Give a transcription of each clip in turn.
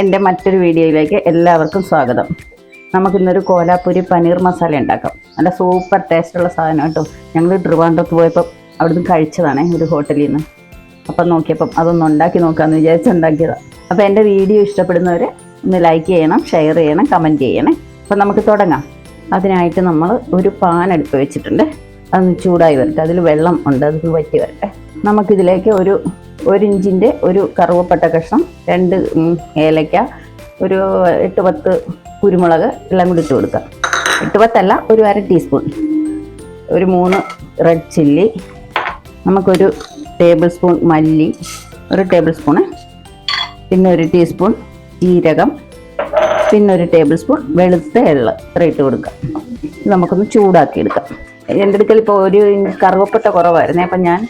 എന്റെ മറ്റൊരു വീഡിയോയിലേക്ക് എല്ലാവർക്കും സ്വാഗതം. നമുക്കിന്നൊരു കോലാപ്പൂരി പനീർ മസാല ഉണ്ടാക്കാം. നല്ല സൂപ്പർ ടേസ്റ്റുള്ള സാധനം കേട്ടോ. ഞങ്ങൾ ട്രിവാൻഡ്രത്ത് പോയപ്പോൾ അവിടുന്ന് കഴിച്ചതാണ് ഒരു ഹോട്ടലിൽ നിന്ന് അപ്പം നോക്കിയപ്പം അതൊന്ന് ഉണ്ടാക്കി നോക്കാമെന്ന് വിചാരിച്ച് ഉണ്ടാക്കിയതാണ് അപ്പോൾ എന്റെ വീഡിയോ ഇഷ്ടപ്പെടുന്നവർ ഒന്ന് ലൈക്ക് ചെയ്യണം ഷെയർ ചെയ്യണം കമന്റ് ചെയ്യണേ. അപ്പം നമുക്ക് തുടങ്ങാം. അതിനായിട്ട് നമ്മൾ ഒരു പാൻ അടുപ്പ് വെച്ചിട്ടുണ്ട്. അതൊന്ന് ചൂടായി വരട്ടെ. അതിൽ വെള്ളം ഉണ്ട് അത് വറ്റി വരട്ടെ. നമുക്കിതിലേക്ക് ഒരു ഒരു ഇഞ്ചിന്റെ ഒരു കറുവപ്പട്ട കഷ്ണം രണ്ട് ഏലക്ക ഒരു എട്ട് പത്ത് കുരുമുളക് എല്ലാം കൂടി ഇട്ട് കൊടുക്കാം. എട്ട് പത്തല്ല ഒരു അര ടീസ്പൂൺ. ഒരു മൂന്ന് റെഡ് ചില്ലി നമുക്കൊരു ടേബിൾ സ്പൂൺ മല്ലി ഒരു ടേബിൾ സ്പൂണ് പിന്നെ ഒരു ടീസ്പൂൺ ജീരകം പിന്നെ ഒരു ടേബിൾ സ്പൂൺ വെളുത്ത എള്ള ഇത്ര ഇട്ട് കൊടുക്കാം. നമുക്കൊന്ന് ചൂടാക്കി എടുക്കാം. എന്റെ അടുക്കൽ ഇപ്പോൾ ഒരു കറുവപ്പട്ട കുറവായിരുന്നേ അപ്പം ഞാൻ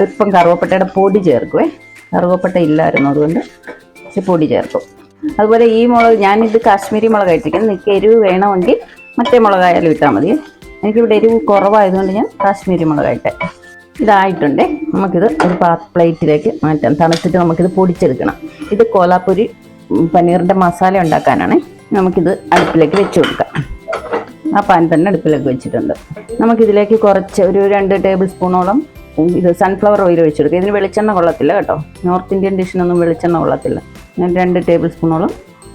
അല്പം കറുവപ്പട്ടയുടെ പൊടി ചേർക്കുവേ. കറുവപ്പട്ട ഇല്ലായിരുന്നു അതുകൊണ്ട് കുറച്ച് പൊടി ചേർക്കും. അതുപോലെ ഈ മുളക് ഞാനിത് കാശ്മീരി മുളക് ഇട്ടിരിക്കുന്നത് നിങ്ങൾക്ക് എരിവ് വേണമെങ്കിൽ മറ്റേ മുളകായാലും ഇട്ടാൽ മതി. എനിക്കിവിടെ എരിവ് കുറവായതുകൊണ്ട് ഞാൻ കാശ്മീരി മുളകായിട്ട് ഇതായിട്ടുണ്ടേ. നമുക്കിത് ഒരു പ്ലേറ്റിലേക്ക് മാറ്റാം. തണുത്തിട്ട് നമുക്കിത് പൊടിച്ചെടുക്കണം. ഇത് കോലാപ്പൂരി പനീറിന്റെ മസാല ഉണ്ടാക്കാനാണ്. നമുക്കിത് അടുപ്പിലേക്ക് വെച്ച് കൊടുക്കാം. ആ പാൻ തന്നെ അടുപ്പിലേക്ക് വെച്ചിട്ടുണ്ട്. നമുക്കിതിലേക്ക് കുറച്ച് ഒരു രണ്ട് ടേബിൾ സ്പൂണോളം ഇത് സൺഫ്ലവർ ഓയിൽ വെച്ചെടുക്കുക. ഇതിന് വെളിച്ചെണ്ണ കൊള്ളത്തില്ല കേട്ടോ. നോർത്ത് ഇന്ത്യൻ ഡിഷിനൊന്നും വെളിച്ചെണ്ണ കൊള്ളത്തില്ല. ഞാൻ രണ്ട് ടേബിൾ സ്പൂണോളം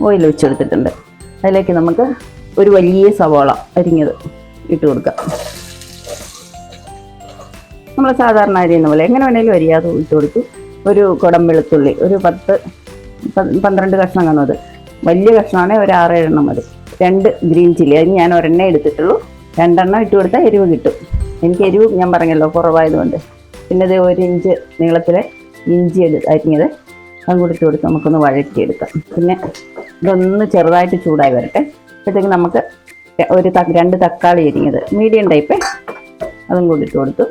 ഓയിൽ ഒഴിച്ചെടുത്തിട്ടുണ്ട് അതിലേക്ക് നമുക്ക് ഒരു വലിയ സവാള അരിഞ്ഞത് ഇട്ട് കൊടുക്കാം. നമ്മൾ സാധാരണ അരിയുന്ന പോലെ എങ്ങനെ വേണേലും അരിയാതെ ഇട്ട് കൊടുത്തു ഒരു കുടം വെളുത്തുള്ളി ഒരു പത്ത് പന്ത്രണ്ട് കഷ്ണം കാണുന്നത് വലിയ കഷ്ണമാണെങ്കിൽ ഒരു ആറേഴെണ്ണം മതി. രണ്ട് ഗ്രീൻ ചില്ലി. അത് ഞാൻ ഒരെണ്ണേ എടുത്തിട്ടുള്ളൂ. രണ്ടെണ്ണം ഇട്ട് കൊടുത്താൽ എരിവ് കിട്ടും. എനിക്ക് എരിവ് ഞാൻ പറഞ്ഞല്ലോ കുറവായതുകൊണ്ട്. പിന്നെ ഇത് ഒരു ഇഞ്ച് നീളത്തിലെ ഇഞ്ചി എടു അരിഞ്ഞത് അതും കൂടി കൊടുത്ത് നമുക്കൊന്ന് വഴറ്റിയെടുക്കാം. പിന്നെ ഇതൊന്ന് ചെറുതായിട്ട് ചൂടായി വരട്ടെ. അപ്പോഴത്തേക്ക് നമുക്ക് ഒരു രണ്ട് തക്കാളി അരിഞ്ഞത് മീഡിയം ടൈപ്പ് അതും കൂടി ഇട്ട് കൊടുത്തു.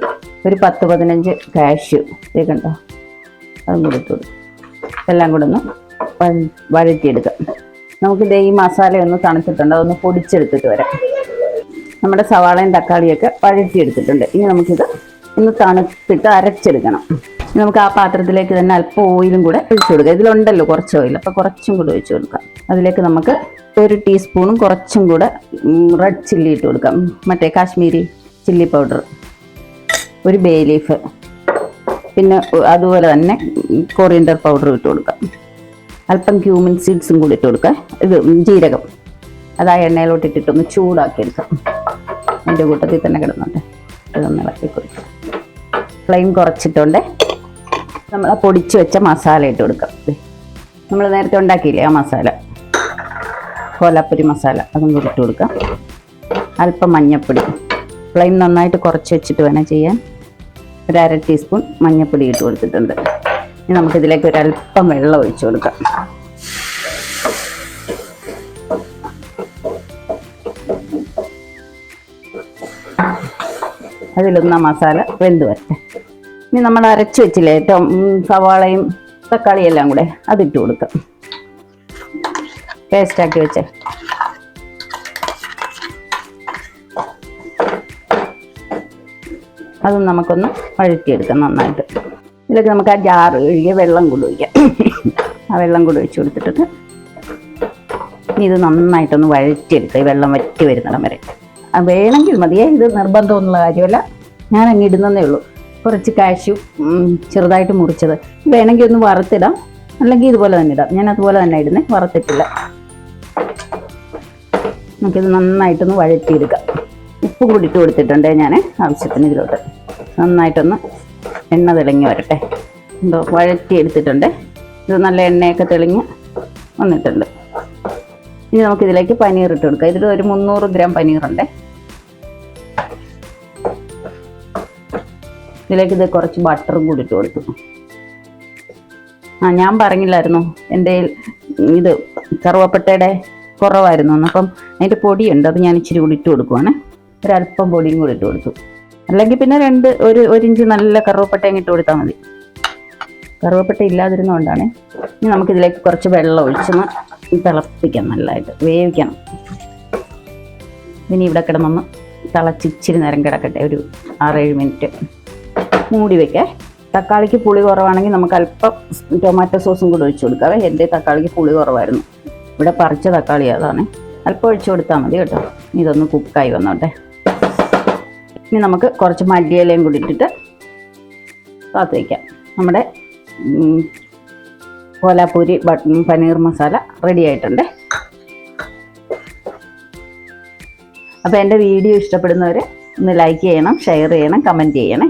ഒരു പത്ത് പതിനഞ്ച് കാഷ്യൂ കേൾക്കണ്ടോ കണ്ടോ? അതും കൂടി ഇട്ട് എല്ലാം കൂടെ ഒന്ന് വഴറ്റിയെടുക്കാം. നമുക്ക് ദേ ഈ മസാല ഒന്ന് തണുത്തിട്ടുണ്ട് അതൊന്ന് പൊടിച്ചെടുത്തിട്ട് വരാം. നമ്മുടെ സവാളയും തക്കാളിയൊക്കെ വഴറ്റിയെടുത്തിട്ടുണ്ട്. ഇനി നമുക്കിത് ഒന്ന് തണുത്തിട്ട് അരച്ചെടുക്കണം. ഇനി നമുക്ക് ആ പാത്രത്തിലേക്ക് തന്നെ അല്പം ഓയിലും കൂടെ ഒഴിച്ചു കൊടുക്കാം. ഇതിലുണ്ടല്ലോ കുറച്ച് ഓയിൽ. അപ്പോൾ കുറച്ചും കൂടെ ഒഴിച്ചു കൊടുക്കാം. അതിലേക്ക് നമുക്ക് ഒരു ടീസ്പൂണും കുറച്ചും കൂടെ റെഡ് ചില്ലി ഇട്ട് കൊടുക്കാം. മറ്റേ കാശ്മീരി ചില്ലി പൗഡർ ഒരു ബേ ലീഫ് പിന്നെ അതുപോലെ തന്നെ കൊറിയൻഡർ പൗഡർ ഇട്ട് കൊടുക്കാം. അല്പം ക്യൂമിൻ സീഡ്സും കൂടി ഇട്ട് കൊടുക്കാം. ഇത് ജീരകം. അത് ആ ചൂടാക്കി എടുക്കാം അതിന്റെ കൂട്ടത്തിൽ തന്നെ കിടന്നോട്ടെ അതൊന്ന് ഇളക്കി കൊടുക്കാം. ഫ്ലെയിം കുറച്ചിട്ടുണ്ട്. നമ്മൾ ആ പൊടിച്ച് വെച്ച മസാല ഇട്ട് കൊടുക്കാം. നമ്മൾ നേരത്തെ ഉണ്ടാക്കിയില്ലേ ആ മസാല? കോലാപ്പുരി മസാല അതും കൂടി ഇട്ട് കൊടുക്കാം. അല്പം മഞ്ഞൾപ്പൊടി ഫ്ലെയിം നന്നായിട്ട് കുറച്ച് വെച്ചിട്ട് വേണം ചെയ്യാൻ. ഒരു അര ടീസ്പൂൺ മഞ്ഞൾപ്പൊടി ഇട്ട് കൊടുത്തിട്ടുണ്ട്. ഇനി നമുക്കിതിലേക്ക് ഒരു അല്പം വെള്ളം ഒഴിച്ചു കൊടുക്കാം. അതിലൊന്ന് മസാല വെന്ത് വരട്ടെ ഇനി നമ്മൾ അരച്ച് വെച്ചില്ലേ ഏറ്റവും സവാളയും തക്കാളിയും എല്ലാം കൂടെ അതിട്ട് കൊടുക്കാം. പേസ്റ്റാക്കി വെച്ചേ. അതും നമുക്കൊന്ന് വഴറ്റിയെടുക്കാം നന്നായിട്ട്. ഇതിലേക്ക് നമുക്ക് ആ ജാറ് ഒഴുകിയ വെള്ളം കൂടി ഒഴിക്കാം. ആ വെള്ളം കൂടി ഒഴിച്ച് കൊടുത്തിട്ട് ഇനി ഇത് നന്നായിട്ടൊന്ന് വഴറ്റിയെടുക്കുക ഈ വെള്ളം വറ്റി വരുന്നിടം വരെ. വേണമെങ്കിൽ മതിയേ ഇത് നിർബന്ധമൊന്നുള്ള കാര്യമല്ല. ഞാൻ അങ്ങ് ഇടുന്നതേ ഉള്ളൂ. കുറച്ച് കാശു ചെറുതായിട്ട് മുറിച്ചത്. വേണമെങ്കിൽ ഒന്ന് വറുത്തിടാം. അല്ലെങ്കിൽ ഇതുപോലെ തന്നെ ഇടാം. ഞാൻ അതുപോലെ തന്നെ ഇടുന്നേ. വറുത്തിട്ടില്ല. നമുക്കിത് നന്നായിട്ടൊന്ന് വഴറ്റിയെടുക്കാം. ഉപ്പ് കൂടി കൊടുത്തിട്ടുണ്ട് ഞാൻ ആവശ്യത്തിന് ഇതിലോട്ട്. നന്നായിട്ടൊന്ന് എണ്ണ തെളിഞ്ഞ് വരട്ടെ. എന്തോ വഴറ്റിയെടുത്തിട്ടുണ്ട്. ഇത് നല്ല എണ്ണയൊക്കെ തെളിഞ്ഞ് വന്നിട്ടുണ്ട്. ഇനി നമുക്കിതിലേക്ക് പനീർ ഇട്ട് കൊടുക്കാം. ഇതിൽ ഒരു മുന്നൂറ് ഗ്രാം പനീറുണ്ട്. ഇതിലേക്ക് ഇത് കുറച്ച് ബട്ടറും കൂടി ഇട്ട് കൊടുത്തു. ആ ഞാൻ പറഞ്ഞില്ലായിരുന്നു. എന്റെ ഇത് കറുവപ്പട്ടയുടെ കുറവായിരുന്നു. അപ്പം അതിന്റെ പൊടിയുണ്ട്. അത് ഞാൻ ഇച്ചിരി കൂടി ഇട്ട് കൊടുക്കുവാണ്. ഒരല്പം പൊടിയും കൂടി ഇട്ട് കൊടുത്തു. അല്ലെങ്കിൽ പിന്നെ രണ്ട് ഒരു ഒരു ഇഞ്ച് നല്ല കറുവപ്പട്ടയും ഇട്ട് കൊടുത്താൽ മതി. കറുവപ്പട്ട ഇല്ലാതിരുന്നതുകൊണ്ടാണ് ഇനി നമുക്കിതിലേക്ക് കുറച്ച് വെള്ളം ഒഴിച്ചൊന്ന് തിളപ്പിക്കാം നല്ലതായിട്ട്. വേവിക്കണം. ഇനി ഇവിടെ കിടന്നൊന്ന് തിളച്ചിച്ചിരി നേരം കിടക്കട്ടെ. ഒരു ആറേഴ് മിനിറ്റ്. മൂടി വെക്കാം. തക്കാളിക്ക് പുളി കുറവാണെങ്കിൽ നമുക്ക് അല്പം ടൊമാറ്റോ സോസും കൂടെ ഒഴിച്ചു കൊടുക്കാം. എന്റെ തക്കാളിക്ക് പുളി കുറവായിരുന്നു. ഇവിടെ പറിച്ച തക്കാളി അതാണ്. അല്പം ഒഴിച്ചു കൊടുത്താൽ മതി കേട്ടോ. ഇതൊന്ന് കുക്കായി വന്നോട്ടെ. ഇനി നമുക്ക് കുറച്ച് മല്ലിയിലയും കൂടി ഇട്ടിട്ട് കാത്ത് വയ്ക്കാം നമ്മുടെ കോലാപ്പൂരി പനീർ മസാല റെഡി ആയിട്ടുണ്ട്. അപ്പോൾ എന്റെ വീഡിയോ ഇഷ്ടപ്പെടുന്നവർ ഒന്ന് ലൈക്ക് ചെയ്യണം ഷെയർ ചെയ്യണം കമന്റ് ചെയ്യണേ.